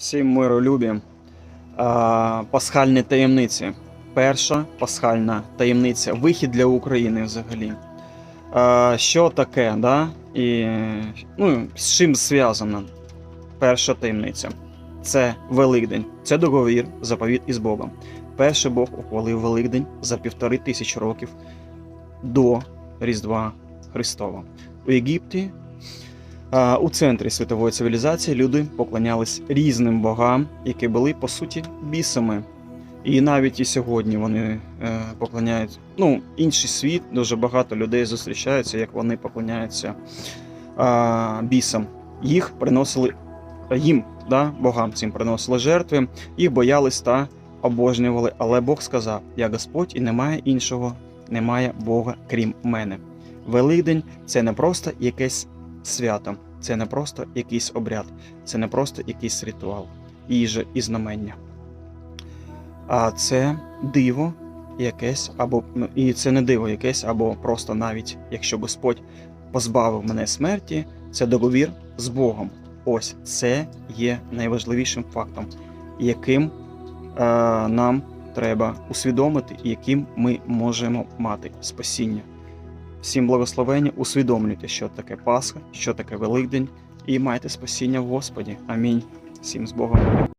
Всім миролюбі. А, Пасхальні таємниці. Перша пасхальна таємниця. Вихід для України взагалі. Що таке, да? І ну, з чим зв'язана перша таємниця? Це Великдень. Це договір, заповіт із Богом. Перший Бог ухвалив Великдень за півтори тисячі років до Різдва Христова. У Єгипті У центрі світової цивілізації люди поклонялись різним богам, які були по суті бісами. І навіть і сьогодні вони е, поклоняють ну, інший світ. Дуже багато людей зустрічаються, як вони поклоняються бісам. Їх приносили їм, да, богам цим приносили жертви, їх боялись та обожнювали. Але Бог сказав: Я Господь, і немає іншого, немає Бога, крім мене. Великдень це не просто якесь свято. Це не просто якийсь обряд, це не просто якийсь ритуал, їжа і знамення. А це диво якесь, або ну, і це не диво якесь, або просто навіть якщо Господь позбавив мене смерті, це договір з Богом. Ось це є найважливішим фактом, яким е, нам треба усвідомити, і яким ми можемо мати спасіння. Всім благословення, усвідомлюйте, що таке Пасха, що таке Великдень, і майте спасіння в Господі. Амінь. Всім з Богом.